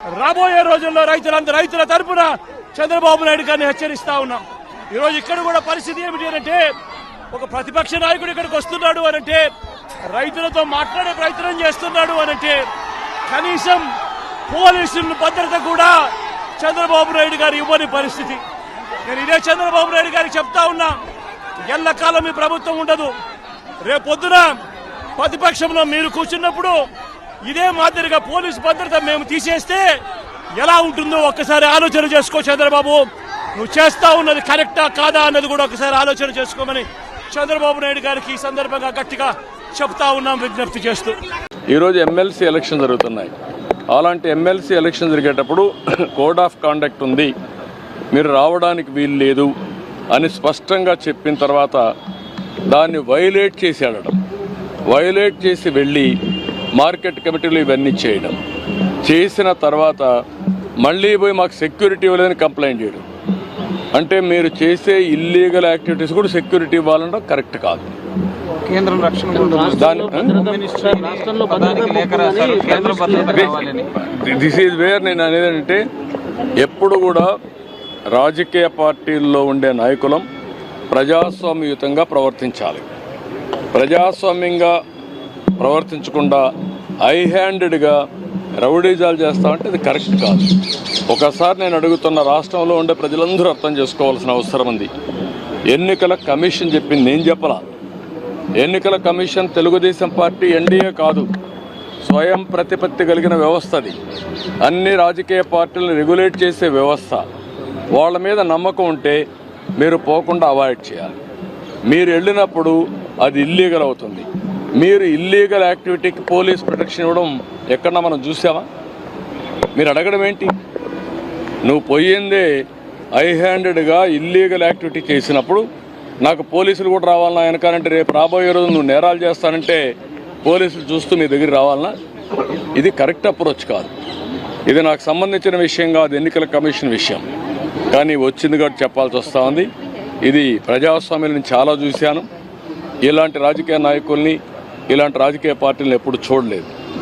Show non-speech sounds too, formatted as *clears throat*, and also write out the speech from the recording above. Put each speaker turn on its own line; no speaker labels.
రాబోయే రోజుల్లో రైతులందరూ రైతుల తరపున చంద్రబాబు నాయుడు గారిని హెచ్చరిస్తా ఉన్నాం. ఈరోజు ఇక్కడ కూడా పరిస్థితి ఏమిటి అంటే ఒక ప్రతిపక్ష నాయకుడు ఇక్కడికి వస్తున్నాడు అనంటే రైతులతో మాట్లాడే ప్రయత్నం చేస్తున్నాడు అనంటే కనీసం పోలీసుల భద్రత కూడా చంద్రబాబు నాయుడు గారు ఇవ్వని పరిస్థితి. నేను ఇదే చంద్రబాబు నాయుడు గారికి చెప్తా ఉన్నా ఎల్లకాలం మీ ప్రభుత్వం ఉండదు. రేపొద్దున ప్రతిపక్షంలో మీరు కూర్చున్నప్పుడు ఇదే మాదిరిగా పోలీసు భద్రత మేము తీసేస్తే ఎలా ఉంటుందో ఒక్కసారి ఆలోచన చేసుకో చంద్రబాబు. నువ్వు చేస్తా ఉన్నది కరెక్టా కాదా అన్నది కూడా ఒకసారి ఆలోచన చేసుకోమని చంద్రబాబు నాయుడు గారికి ఈ సందర్భంగా గట్టిగా చెప్తా ఉన్నాం విజ్ఞప్తి చేస్తూ.
ఈరోజు ఎమ్మెల్సీ ఎలక్షన్ జరుగుతున్నాయి. అలాంటి ఎమ్మెల్సీ ఎలక్షన్ జరిగేటప్పుడు *clears throat* కోడ్ ఆఫ్ కాండక్ట్ ఉంది. మీరు రావడానికి వీలు లేదు అని స్పష్టంగా చెప్పిన తర్వాత దాన్ని వైలేట్ చేసి ఆడడం వైలేట్ చేసి వెళ్ళి మార్కెట్ కమిటీలు ఇవన్నీ చేయడం. చేసిన తర్వాత మళ్ళీ పోయి మాకు సెక్యూరిటీ ఇవ్వలేదని కంప్లైంట్ చేయడం. అంటే మీరు చేసే ఇల్లీగల్ యాక్టివిటీస్ కూడా సెక్యూరిటీ ఇవ్వాలంటే కరెక్ట్ కాదు.
కేంద్రం రక్షణ
దిస్ ఈజ్ వేర్ నేను అనేది అంటే ఎప్పుడు కూడా రాజకీయ పార్టీల్లో ఉండే నాయకులం ప్రజాస్వామ్యయుతంగా ప్రవర్తించాలి. ప్రజాస్వామ్యంగా ప్రవర్తించకుండా ఐ హ్యాండెడ్గా రౌడీజాలు చేస్తామంటే అది కరెక్ట్ కాదు. ఒకసారి నేను అడుగుతున్న రాష్ట్రంలో ఉండే ప్రజలందరూ అర్థం చేసుకోవాల్సిన అవసరం ఉంది. ఎన్నికల కమిషన్ చెప్పింది నేను చెప్పలా. ఎన్నికల కమిషన్ తెలుగుదేశం పార్టీ ఎన్డీఏ కాదు. స్వయం ప్రతిపత్తి కలిగిన వ్యవస్థ అది. అన్ని రాజకీయ పార్టీలను రెగ్యులేట్ చేసే వ్యవస్థ. వాళ్ళ మీద నమ్మకం ఉంటే మీరు పోకుండా అవాయిడ్ చేయాలి. మీరు వెళ్ళినప్పుడు అది ఇల్లీగల్ అవుతుంది. మీరు ఇల్లీగల్ యాక్టివిటీకి పోలీస్ ప్రొటెక్షన్ ఇవ్వడం ఎక్కడన్నా మనం చూసామా? మీరు అడగడం ఏంటి? నువ్వు పోయిందే ఐ హ్యాండెడ్గా ఇల్లీగల్ యాక్టివిటీ చేసినప్పుడు నాకు పోలీసులు కూడా రావాలన్నా వెనకాలంటే రేపు రాబోయే రోజు నువ్వు నేరాలు చేస్తానంటే పోలీసులు చూస్తూ మీ దగ్గర రావాలన్నా ఇది కరెక్ట్ అప్రోచ్ కాదు. ఇది నాకు సంబంధించిన విషయం కాదు ఎన్నికల కమిషన్ విషయం. కానీ వచ్చింది కాబట్టి చెప్పాల్సి వస్తూ ఉంది. ఇది ప్రజాస్వామ్యం నేను చాలా చూశాను. ఇలాంటి రాజకీయ నాయకుల్ని ఇలాంటి రాజకీయ పార్టీలను ఎప్పుడు చూడలేదు.